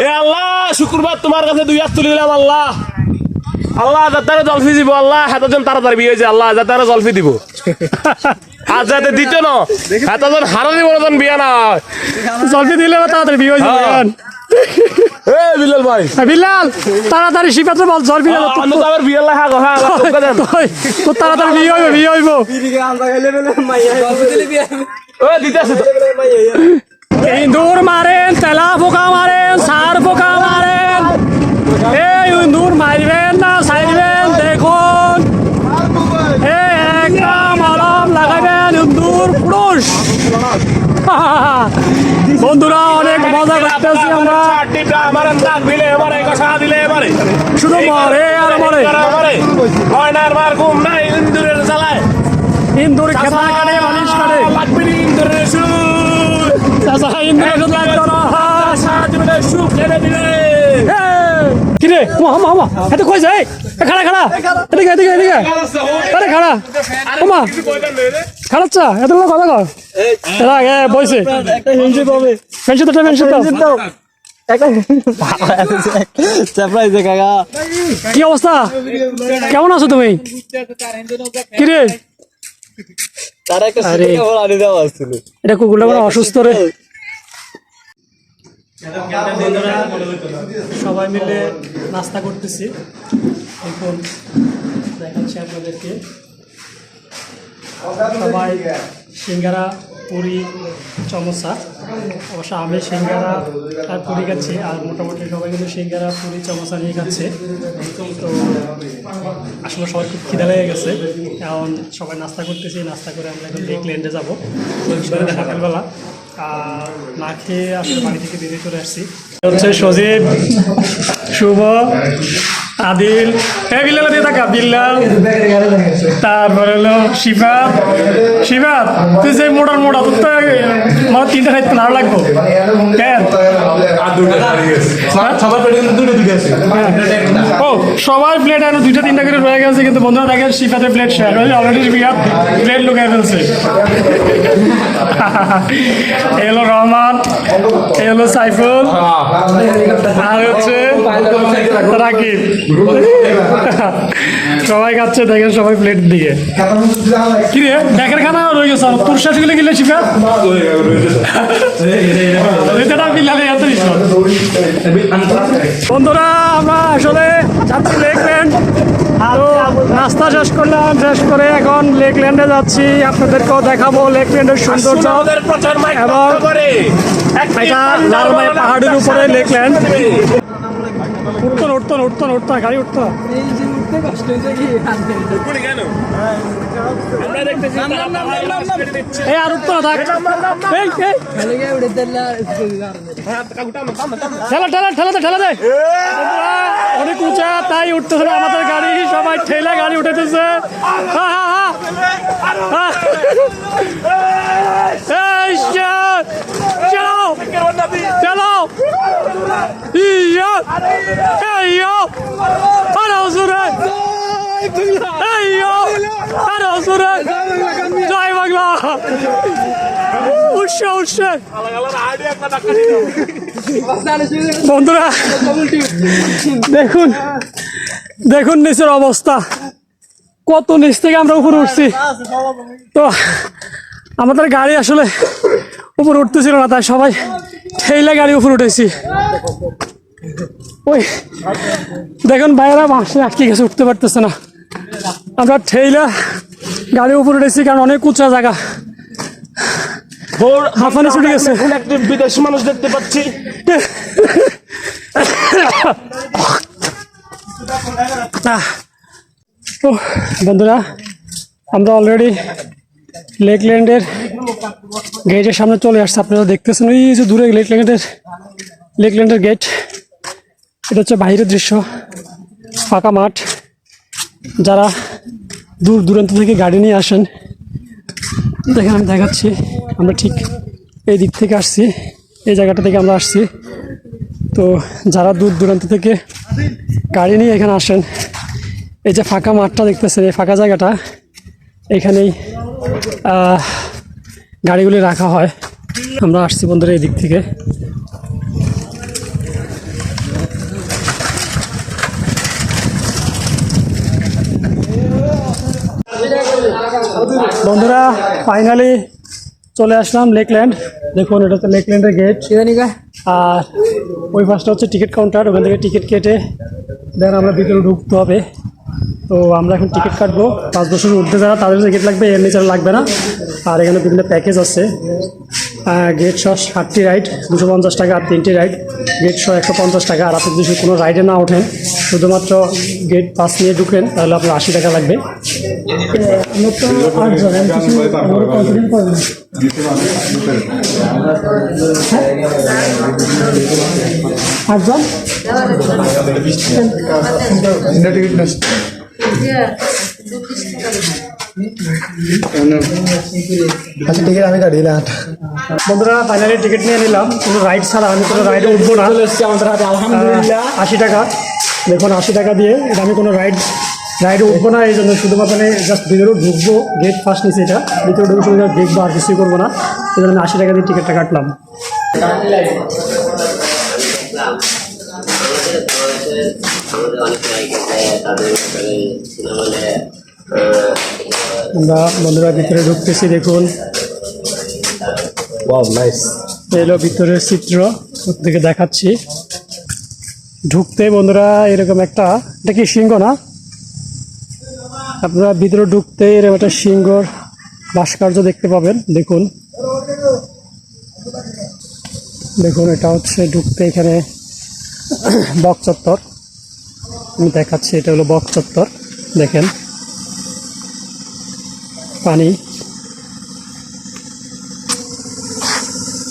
এ আল্লাহ শুক্রবার তোমার কাছে দুই হাত তুলে দিলাম আল্লাহ। আল্লাহ যাতারে জলফি দিব আল্লাহ হাতজন তাড়াতাড়ি বিয়ে হয়েছে আল্লাহ যাতারে জলফি দিব। আর যাতে দিতে না হাতজন হারা দিব না বিয়া না হয়। জলদি দিলে তাড়াতাড়ি বিয়ে হয়ে। যাবে হ্যাঁ। এ বিলাল ভাই। হ্যাঁ, বিলাল তাড়াতাড়ি শিবাত্র বল জল বিলাল তো- আমি তো আবার বিয়ে লাগা গো হ্যাঁ আল্লাহ তোকে দেন। তোর তোর তাড়াতাড়ি বিয়ে হইব বিয়ে হইব। ও দিতে আছে তো ইন্দুর মারেন তেলা পোকা মারেন সার পোকা মারেন। এই ইন্দুর মারবেন না সাইবেন দেখুন। একটা মলম লাগাবেন ইন্দুর পুরুষ। বন্ধুরা অনেক মজা করতেছি আমরা। শুধু মরে আর মরে। ময়নার মার ঘুম নাই ইন্দুরের জ্বালায়। ইন্দুর খেতা কাটে মালিশ করে। ইন্দুরের খেতা করো? হামা হামা এত কই যায়? খাড়া খাড়া। এদিকে এদিকে এদিকে। খাড়া। ওমা, খাড়াচ্ছা এত কথা কর এরা হিংসে তো ফেনশন তো কি অবস্থা? কেমন আছো তুমি? কিরে? তার একটা আরে। আনি দেওয়া আসছিল এটা কুকুরটা কোনো অসুস্থ রে। সবাই মিলে নাস্তা করতেছি। এখন দেখাচ্ছি আপনাদেরকে। সবাই সিঙ্গারা পুরি চমচা অবশ্য আমি সিঙ্গারা আর পুরি খাচ্ছি, আর মোটামুটি সবাই কিন্তু সিঙ্গারা, পুরি চমচা নিয়ে খাচ্ছে। তো আসলে সবাই খুব খিদা লেগে গেছে। এখন সবাই নাস্তা করতেছি, নাস্তা করে আমরা এখন লেক ল্যান্ডে যাব। সকালবেলা আর না খেয়ে আসলে বাড়ি থেকে বেরিয়ে চলে আসছি। হচ্ছে সজীব, শুভ আদিল। হ্যাঁ বিল্লাল দিয়ে থাকা বিল্লাল তারপর হলো শিবা। শিবা, তুই যে মোটার মোটা তোর তো আমার তিনটা খাইতে ভালো লাগবো। কেন? ও, সবাই প্লেট আর দুইটা তিনটা করে রয়ে গেছে, কিন্তু বন্ধুরা দেখেন শিফাতে প্লেট শেয়ার হয়েছে অলরেডি শিফা প্লেট লুকাই ফেলছে। এ হলো রহমান এ হলো সাইফুল, আর হচ্ছে রাকিব। সবাই খাচ্ছে দেখেন সবাই প্লেট দিকে। কি রে? দেখের খানা রয়ে গেছে? তোর শেষ গেলে গেলে এত বন্ধুরা আমরা আসলে যাচ্ছি লেকল্যান্ড আরও নাস্তা শেষ করলাম শেষ করে এখন লেকল্যান্ডে যাচ্ছি। আপনাদেরকেও দেখাবো লেকল্যান্ডের সৌন্দর্য। এবং করে। এটা লালমাই পাহাড়ের উপরে লেকল্যান্ড উঠতো না, উঠতো না, উঠতো না, উঠতো না, গাড়ি উঠতো। এই আর উঠতো না। ঠেলা ঠেলা ঠেলা দে ঠেলা দে অনেক উঁচা তাই উঠতেছে না আমাদের গাড়ি সবাই ঠেলে গাড়ি উঠেতেছে হা, হা, হা। জয় বাংলা উৎস উৎস বন্ধুরা দেখুন দেখুন নিচের অবস্থা। কত নিচ থেকে আমরা উপরে উঠছি। তো আমাদের গাড়ি আসলে উপরে উঠতেছিল না তাই সবাই ঠেলে গাড়ি উপরে উঠেছি। ওই দেখুন বাইরে বাসে আটকে গেছে উঠতে পারতেছে না। আমরা ঠেইলা গাড়ি উপরে উঠেছি কারণ অনেক উঁচা জায়গা। ভোর- হাঁফানি ছুটে গেছে। বিদেশি মানুষ দেখতে পাচ্ছি। ও বন্ধুরা, আমরা অলরেডি লেকল্যান্ডের গেটের সামনে চলে আসছে। আপনারা দেখতেছেন ওই যে দূরে লেকল্যান্ডের লেকল্যান্ডের গেট এটা হচ্ছে বাইরের দৃশ্য, ফাঁকা মাঠ। যারা দূর দূরান্ত থেকে গাড়ি নিয়ে আসেন, দেখেন আমি দেখাচ্ছি, আমরা ঠিক এই দিক থেকে আসছি, এই জায়গাটা থেকে আমরা আসছি। তো যারা দূর দূরান্ত থেকে গাড়ি নিয়ে এখানে আসেন এই যে ফাঁকা মাঠটা দেখতেছেন, এই ফাঁকা জায়গাটা, এখানেই গাড়িগুলি রাখা হয়। আমরা আসছি বন্ধুরা এই দিক থেকে। বন্ধুরা ফাইনালি চলে আসলাম লেকল্যান্ড দেখুন, এটা হচ্ছে লেকল্যান্ডের গেট আর ওই পাশটা হচ্ছে টিকিট কাউন্টার ওখান থেকে টিকিট কেটে দেন, আমরা ভিতরে ঢুকতে হবে। তো আমরা এখন টিকিট কাটবো। পাঁচ বছরের উঠতে যারা, তাদের টিকিট লাগবে এমনি নিচে লাগবে না। আর এখানে বিভিন্ন প্যাকেজ আছে। গেট সহ ষাটটি রাইড দুশো পঞ্চাশ টাকা আর তিনটি রাইড গেট সহ একশো পঞ্চাশ টাকা আর আপনি যদি কোনো রাইডে না ওঠেন শুধুমাত্র গেট পাস নিয়ে ঢুকেন তাহলে আপনার আশি টাকা লাগবে। আটজন আচ্ছা আছে আমি কাটি দিলাম। বন্ধুরা ফাইনালি টিকিট নিয়ে নিলাম। কোনো রাইড ছাড়া আমি কোনো রাইডে উঠবো না। আমাদের হাতে আলহামদুলিল্লাহ। আশি টাকা। দেখুন আশি টাকা দিয়ে এটা আমি কোনো রাইড রাইডে উঠবো না এই জন্য শুধুমাত্র আমি জাস্ট ভিতরেও ঢুকবো। গেট ফার্স্ট নিচে এটা। ভিতরে ঢুকে শুধু দেখব আর কিছুই করব না। এই জন্য আমি আশি টাকা দিয়ে টিকিটটা কাটলাম। আমাদের অনেক নায়িকা তাদের সিনেমা নেয় আমরা বন্ধুরা ভিতরে ঢুকতেছি দেখুন। এই ভিতরের চিত্র থেকে দেখাচ্ছি। ঢুকতে বন্ধুরা এরকম একটা এটা কি সিংহ না? আপনারা ভিতরে ঢুকতে এরকম একটা সিংহর ভাস্কর্য দেখতে পাবেন দেখুন। দেখুন এটা হচ্ছে ঢুকতে এখানে বক চত্বর। আমি দেখাচ্ছি এটা হলো বক চত্বর দেখেন। পানি।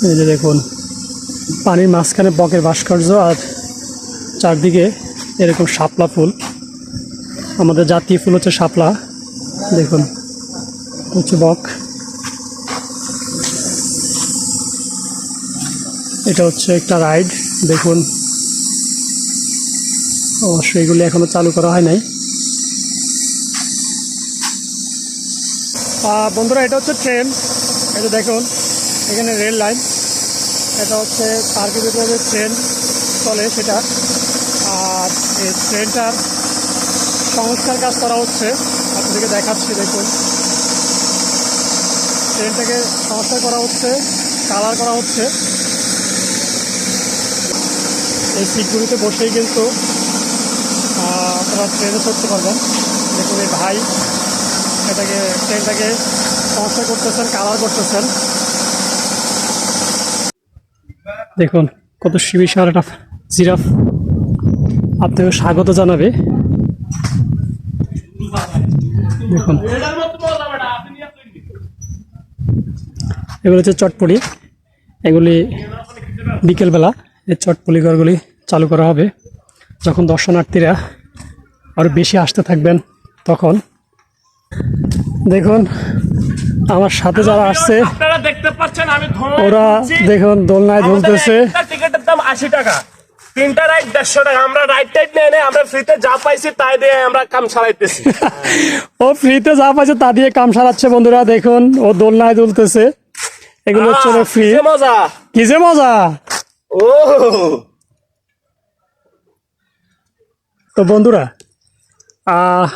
এই যে দেখুন, পানির মাঝখানে বকের ভাস্কর্য আর চারদিকে এরকম শাপলা ফুল। আমাদের জাতীয় ফুল হচ্ছে শাপলা। দেখুন, হচ্ছে বক। এটা হচ্ছে একটা রাইড। দেখুন, অবশ্যই এগুলি এখনও চালু করা হয় নাই। বন্ধুরা, এটা হচ্ছে ট্রেন এটা দেখুন, এখানে রেল লাইন এটা হচ্ছে পার্কের ভিতরে যে ট্রেন চলে সেটা। আর এই ট্রেনটার সংস্কার কাজ করা হচ্ছে। আপনাদেরকে দেখাচ্ছি, দেখুন। ট্রেনটাকে সংস্কার করা হচ্ছে কালার করা হচ্ছে। এই সিটগুলিতে বসেই কিন্তু আপনারা ট্রেনে চড়তে পারবেন। দেখুন, এই ভাই এটাকে ট্রেনটাকে সংস্কার করতেছেন, কালার করতেছেন। দেখুন, কত বিশাল একটা জিরাফ। আপনাকে স্বাগত জানাবে। দেখুন। এগুলো হচ্ছে চটপড়ি এগুলি বিকেলবেলা এই চটপড়ি ঘরগুলি চালু করা হবে। যখন দর্শনার্থীরা আরও বেশি আসতে থাকবেন, তখন দেখুন আমার সাথে যারা আসছে দেখতে পাচ্ছেন আমি ওরা দেখুন দোলনায় ঝুলতেছে। টিকিটের দাম আশি টাকা। তিনটা রাইড দেড়শো টাকা। আমরা রাইড টাইড নিয়ে নেই আমরা ফ্রিতে যা পাইছি তাই দিয়ে আমরা কাম চালাইতেছি ও ফ্রিতে যা পাচ্ছে তা দিয়ে কাম সারাচ্ছে বন্ধুরা দেখুন ও দোলনায় দুলতেছে এগুলো হচ্ছে ফ্রি মজা। কি যে মজা। ও। তো বন্ধুরা আহ,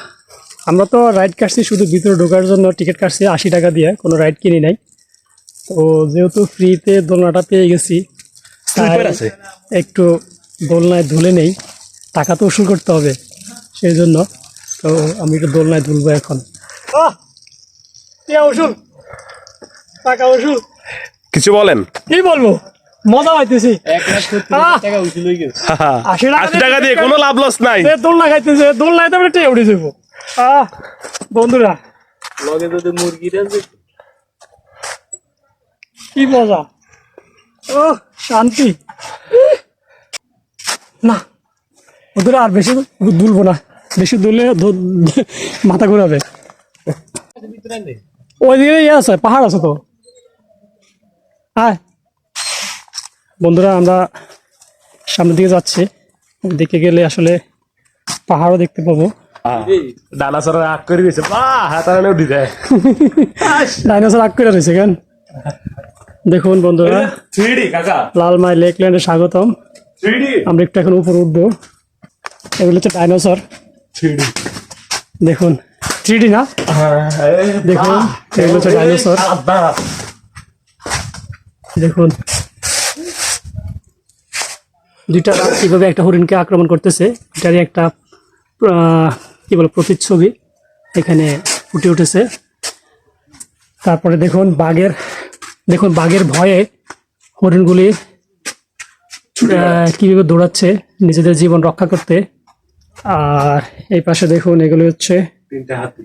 আমরা তো রাইড কাটছি শুধু ভিতরে ঢোকার জন্য টিকিট কাটছি আশি টাকা দিয়ে কোনো রাইড কিনি নাই। তো যেহেতু ফ্রিতে দোলনাটা পেয়ে গেছি? একটু দোলনায় ধুলে নেই। টাকা তো উসুল করতে হবে সেই জন্য। তো আমি একটু দোলনায় ধুলবো এখন। উসুল টাকা উসুল। কিছু বলেন? কি বলব? মজা পাইতেছি। আশি টাকা দিয়ে কোনো লাভ লস নাই। দোলনা খাইতেছে দোলনায় তো আমরা টেয়ে উঠে যাব। আহ বন্ধুরা। লগে যদি মুরগিটা আছে কি মজা। ও শান্তি। না ওদের আর বেশি দুলবো না। বেশি দুললে ধ- মাথা ঘুরাবে। ওইদিকে ইয়ে আছে পাহাড় আছে তো। হ্যাঁ বন্ধুরা আমরা সামনের দিকে যাচ্ছি। দিকে গেলে আসলে পাহাড়ও দেখতে পাবো। ডানাসর আগ করে দিয়েছে। বাহ হাতারানে উঠি যায়। ডাইনোসর আগ করে রয়েছে কেন? দেখুন বন্ধুরা থ্রিডি কাকা। লালমাই লেকল্যান্ডে স্বাগতম। থ্রিডি আমরা একটু এখন উপর উঠবো। এগুলো হচ্ছে ডাইনোসর। থ্রিডি দেখুন থ্রি না? দেখুন এগুলো হচ্ছে ডাইনোসর। দেখুন। দুইটা কীভাবে একটা হরিণকে আক্রমণ করতেছে এটারই একটা আহ, কি বলে প্রতিচ্ছবি এখানে ফুটে উঠেছে। তারপরে দেখুন বাঘের দেখুন বাঘের ভয়ে হরিণগুলি কীভাবে দৌড়াচ্ছে নিজেদের জীবন রক্ষা করতে। আর এই পাশে দেখুন এগুলি হচ্ছে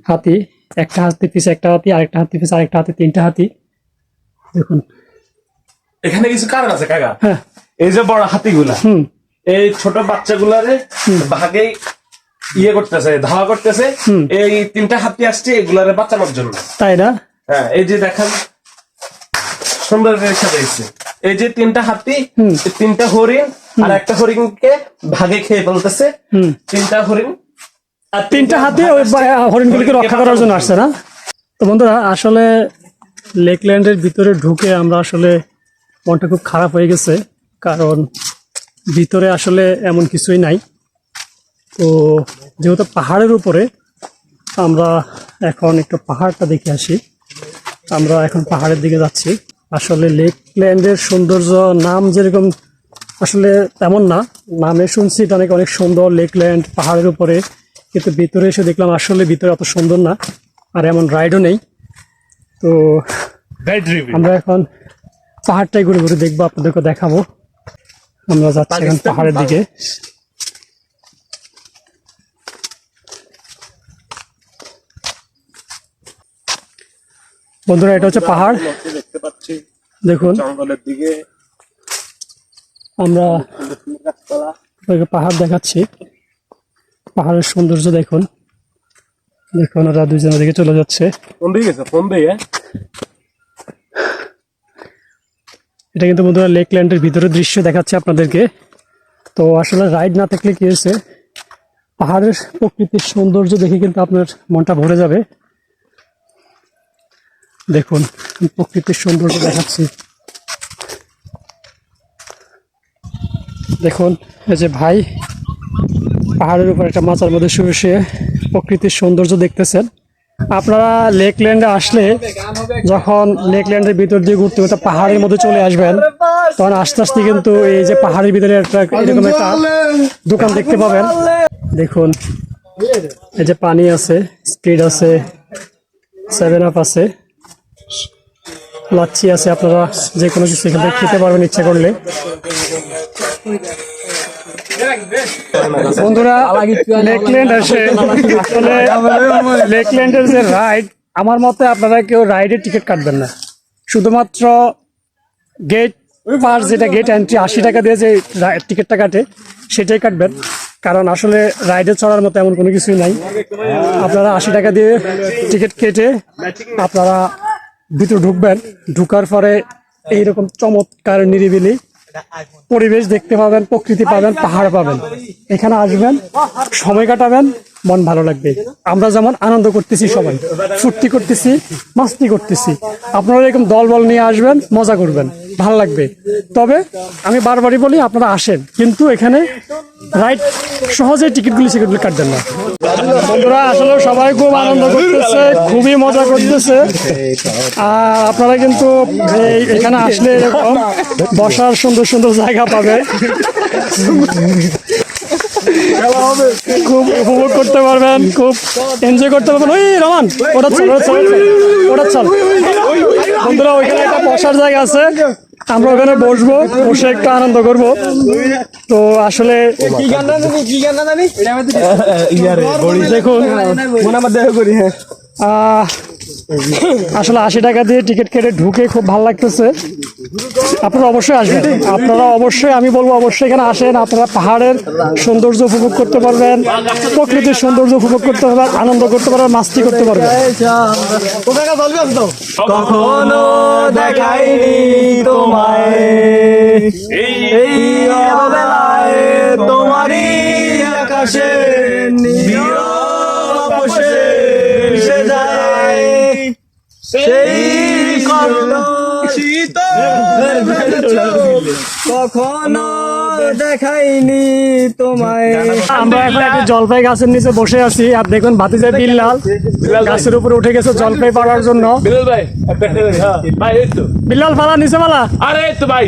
হাতি। একটা হাতি পিছে একটা হাতি আরেকটা হাতি পিছে আরেকটা হাতি তিনটা হাতি। দেখুন। এখানে কিছু কারণ আছে কাকা? হ্যাঁ। এই যে বড় হাতিগুলা হুম। এই ছোট বাচ্চাগুলারে ভাগে ইয়ে করতেছে ধাওয়া করতেছে। এই তিনটা হাতি আসছে এগুলারে বাঁচানোর জন্য। তাই না? হ্যাঁ এই যে দেখেন সুন্দর দিয়েছে। এই যে তিনটা হাতি তিনটা হরিণ আর একটা হরিণকে ভাগে খেয়ে ফেলতেছে। তিনটা হরিণ আর তিনটা হাতি ওই হরিণগুলিকে রক্ষা করার জন্য আসছে না? তো বন্ধুরা আসলে লেকল্যান্ডের ভিতরে ঢুকে আমরা আসলে মনটা খুব খারাপ হয়ে গেছে কারণ ভিতরে আসলে এমন কিছুই নাই। তো যেহেতু পাহাড়ের উপরে আমরা এখন একটু পাহাড়টা দেখে আসি। আমরা এখন পাহাড়ের দিকে যাচ্ছি। আসলে লেকল্যান্ডের সৌন্দর্য নাম যেরকম আসলে তেমন না। নামে শুনছি এটা নাকি অনেক সুন্দর লেকল্যান্ড পাহাড়ের উপরে। কিন্তু ভিতরে এসে দেখলাম আসলে ভিতরে অত সুন্দর না আর এমন রাইডও নেই। তো আমরা এখন পাহাড়টাই ঘুরে ঘুরে দেখব আপনাদেরকে দেখাবো। আমরা যাচ্ছি এখন পাহাড়ের দিকে। বন্ধুরা এটা হচ্ছে পাহাড়। দেখতে পাচ্ছি দেখুন। জঙ্গলের দিকে আমরা পাহাড় দেখাচ্ছি। পাহাড়ের সৌন্দর্য দেখুন। দেখুন ওরা দুজনের দিকে চলে যাচ্ছে। ফোন দিয়ে গেছে ফোন দিয়ে। এটা কিন্তু বন্ধুরা লেকল্যান্ডের ভিতরের দৃশ্য দেখাচ্ছে আপনাদেরকে। তো আসলে রাইড না থাকলে কি হয়েছে? পাহাড়ের প্রকৃতির সৌন্দর্য দেখে কিন্তু আপনার মনটা ভরে যাবে। দেখুন, প্রকৃতির সৌন্দর্য দেখাচ্ছি। দেখুন, এই যে ভাই, পাহাড়ের উপর একটা মাচার মধ্যে শুয়ে শুয়ে প্রকৃতির সৌন্দর্য দেখতেছেন। আপনারা লেকল্যান্ডে আসলে যখন লেকল্যান্ডের ভিতর দিয়ে ঘুরতে ঘুরতে পাহাড়ের মধ্যে চলে আসবেন, তখন আস্তে আস্তে কিন্তু এই যে পাহাড়ের ভিতরে একটা এরকম একটা দোকান দেখতে পাবেন। দেখুন, এই যে পানি আছে, স্পিড আছে, সেভেন আপ আছে। লাচ্ছি আছে, আপনারা যে কোনো কিছু এখান খেতে পারবেন ইচ্ছা করলে। বন্ধুরা লেকল্যান্ড আসে। লেকল্যান্ডের যে রাইড আমার মতে আপনারা কেউ রাইডের টিকিট কাটবেন না। শুধুমাত্র গেট পার যেটা গেট এন্ট্রি আশি টাকা দিয়ে যে টিকিটটা কাটে, সেটাই কাটবেন। কারণ আসলে রাইডে চড়ার মতো এমন কোনো কিছুই নাই। আপনারা আশি টাকা দিয়ে টিকিট কেটে আপনারা ভিতরে ঢুকবেন, ঢুকার পরে এইরকম চমৎকার নিরিবিলি পরিবেশ দেখতে পাবেন, প্রকৃতি পাবেন, পাহাড় পাবেন। এখানে আসবেন, সময় কাটাবেন, মন ভালো লাগবে। আমরা যেমন আনন্দ করতেছি সবাই, ফুর্তি করতেছি, মাস্তি করতেছি। আপনারা এরকম দল বল নিয়ে আসবেন, মজা করবেন। ভালো লাগবে। তবে আমি বারবারই বলি, আপনারা আসেন। কিন্তু এখানে রাইট সহজে টিকিটগুলি সিকিটগুলি কাটবেন না। বন্ধুরা, আসলে সবাই খুব আনন্দ করতেছে, খুবই মজা করতেছে। আর আপনারা কিন্তু এখানে আসলে এরকম বসার সুন্দর সুন্দর জায়গা পাবে খুব উপভোগ করতে পারবেন, খুব এনজয় করতে পারবেন। ওই রমান ওটা চল ওটা চল। বন্ধুরা, ওইখানে একটা বসার জায়গা আছে। আমরা ওখানে বসবো, বসে একটু আনন্দ করব। তো আসলে দেখুন আসলে আশি টাকা দিয়ে টিকিট কেটে ঢুকে খুব ভালো লাগতেছে। আপনারা অবশ্যই আসবেন। আপনারা অবশ্যই, আমি বলব অবশ্যই এখানে আসেন, আপনারা পাহাড়ের সৌন্দর্য উপভোগ করতে পারবেন, প্রকৃতির সৌন্দর্য উপভোগ করতে পারবেন, আনন্দ করতে পারবেন, মাস্তি করতে পারবেন। কখনো দেখাইনি তোমায়। তোমারই আকাশে কখনো দেখাইনি তোমায়। আমরা এখন একটি জলপাই গাছের নিচে বসে আছি আর দেখুন ভাতিজা বিল্লাল গাছের উপরে উঠে গেছে জলপাই পাড়ার জন্য। বিল্লাল পালা নিচে পালা। আরে তো ভাই।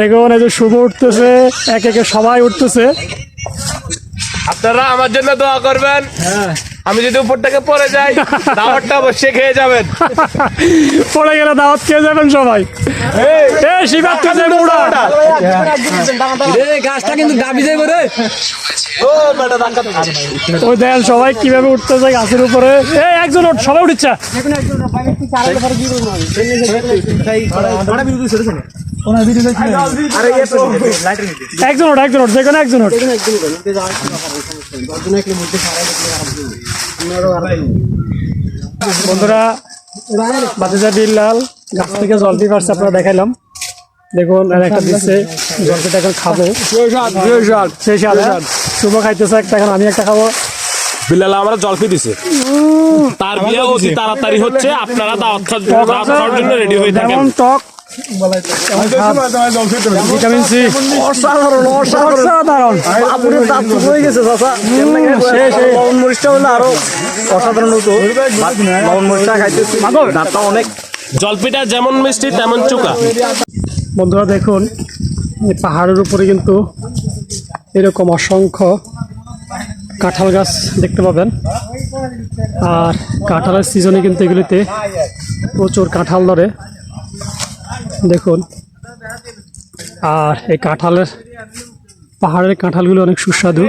দেখুন এই যে শুভ উঠতেছে এক একে সবাই উঠতেছে। আপনারা আমার জন্য দোয়া করবেন। আমি যদি উপরটাকে পড়ে যাই দাওয়াতটা অবশ্যই খেয়ে যাবেন। পড়ে গেলে দাওয়াত খেয়ে যাবেন সবাই। এ শিবার তুই যে বুড়া। গাছটা কিন্তু ডাবি যাইব রে। ওই দেখেন সবাই কীভাবে উঠতেছে গাছের উপরে? এই একজন উঠ সবাই উঠছে। একজন ওঠ একজন ওঠ যেখানে একজন ওঠ। বন্ধুরা বাতিজা বিল্লাল গাছ থেকে জল দিয়ে পারছে আপনারা দেখাইলাম। দেখুন আর একটা দিচ্ছে জলটা এখন খাব। সেই সাথে শুভ খাইতেছে একটা এখন আমি একটা খাব। বিলাল আমরা জলফি দিছে। তার বিয়ে অতি তাড়াতাড়ি হচ্ছে আপনারা দাওয়াত খাওয়ার জন্য রেডি হয়ে থাকেন। টক ভিটামিন সি। অসাধারণ অসাধারণ। আপুরে দাঁত হয়ে গেছে চাচা। লবণ মরিচটা হলে আরও অসাধারণ হতো। লবণ মরিচটা খাইতেছি। দাঁতটা অনেক জলফিটা যেমন মিষ্টি তেমন চুকা বন্ধুরা দেখুন এই পাহাড়ের উপরে কিন্তু এরকম অসংখ্য কাঁঠাল গাছ দেখতে পাবেন। আর কাঁঠালের সিজনে কিন্তু এগুলিতে প্রচুর কাঁঠাল ধরে। দেখুন। আর এই কাঁঠালের পাহাড়ের কাঁঠালগুলো অনেক সুস্বাদু।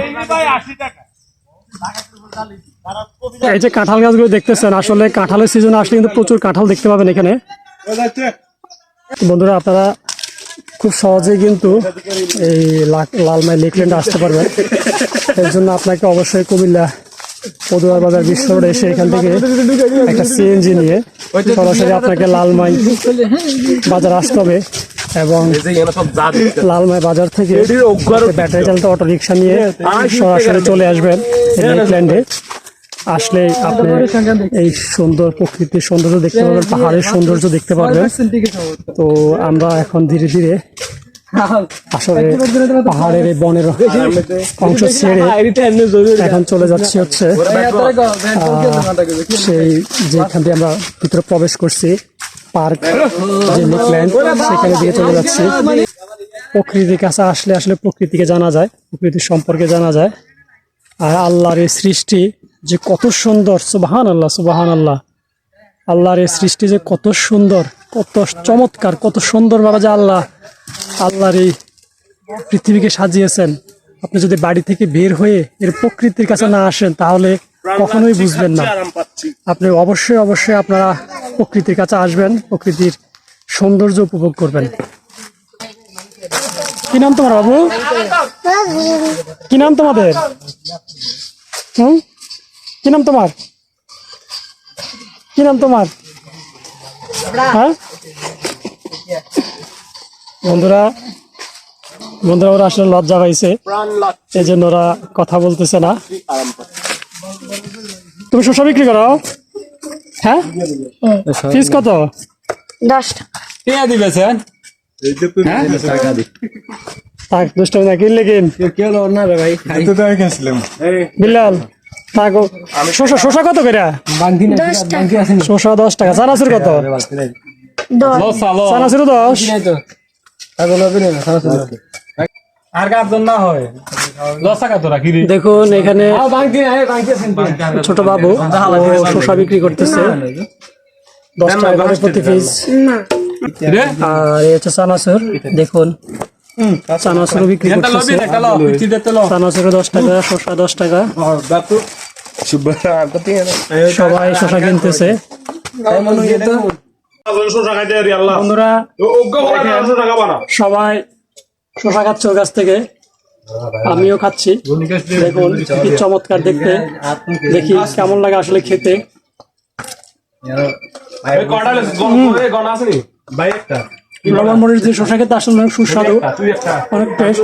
এই যে কাঁঠাল গাছগুলো দেখতেছেন, আসলে কাঁঠালের সিজনে আসলে কিন্তু প্রচুর কাঁঠাল দেখতে পাবেন এখানে। বন্ধুরা, আপনারা খুব সহজেই কিন্তু এই লালমাই লেকল্যান্ডে আসতে পারবেন। এর জন্য আপনাকে অবশ্যই কুমিল্লা পদুয়ার বাজার বিশ্ব রোডে এসে এখান থেকে একটা সিএনজি নিয়ে সরাসরি আপনাকে লালমাই বাজার আসতে হবে এবং লালমাই বাজার থেকে ব্যাটারি চালিত অটো রিক্সা নিয়ে সরাসরি চলে আসবেন এই লেকল্যান্ডে আসলে আপনি এই সুন্দর প্রকৃতির সৌন্দর্য দেখতে পাবেন পাহাড়ের সৌন্দর্য দেখতে পারবেন তো আমরা এখন ধীরে ধীরে আসলে পাহাড়ের বনের অংশ ছেড়ে এখন চলে যাচ্ছি হচ্ছে সেই যেখান দিয়ে আমরা ভিতরে প্রবেশ করছি, পার্ক, যে লেকল্যান্ড সেখানে দিয়ে চলে যাচ্ছি। প্রকৃতির কাছে আসলে আসলে প্রকৃতিকে জানা যায়, প্রকৃতির সম্পর্কে জানা যায়। আর আল্লাহর এই সৃষ্টি যে কত সুন্দর সুবাহান আল্লাহ সুবাহান আল্লাহ আল্লাহর এই সৃষ্টি যে কত সুন্দর, কত চমৎকার, কত সুন্দরভাবে যে আল্লাহ আল্লাহর এই পৃথিবীকে সাজিয়েছেন। আপনি যদি বাড়ি থেকে বের হয়ে এর প্রকৃতির কাছে না আসেন, তাহলে কখনোই বুঝবেন না। আপনি অবশ্যই অবশ্যই আপনারা প্রকৃতির কাছে আসবেন, প্রকৃতির সৌন্দর্য উপভোগ করবেন। কি নাম তোমার বাবু? কি নাম তোমাদের? হুম? কি নাম তোমার? কি নাম তোমার? হ্যাঁ? বন্ধুরা বন্ধুরা ওরা আসলে লজ্জা পাইছে। এই জন্য ওরা কথা বলতেছে না। তুমি শসা বিক্রি করো? হ্যাঁ? ফিস কত? দশটা কে দিবেছেন? থাক না কিনলে কিন। কেউ না রে ভাই থাকো শসা শসা কত করে? শসা দশ টাকা চানাচুর কত? দশ। চানাচুর দশ? আর কার না হয় দশ টাকা তোরা কি দেখুন এখানে ছোট বাবু শসা বিক্রি করতেছে দশ টাকা করে প্রতি পিস আর এই হচ্ছে চানাচুর দেখুন চানাচুর বিক্রি করতেছে চানাচুর দশ টাকা শসা দশ টাকা সবাই শসা কিনতেছে বন্ধুরা সবাই শসা খাচ্ছে ওর কাছ থেকে। আমিও খাচ্ছি। দেখুন কি চমৎকার দেখতে। দেখি কেমন লাগে আসলে খেতে। লবণ মরিচ দিয়ে শসা খেতে আসলে অনেক সুস্বাদু। অনেক টেস্ট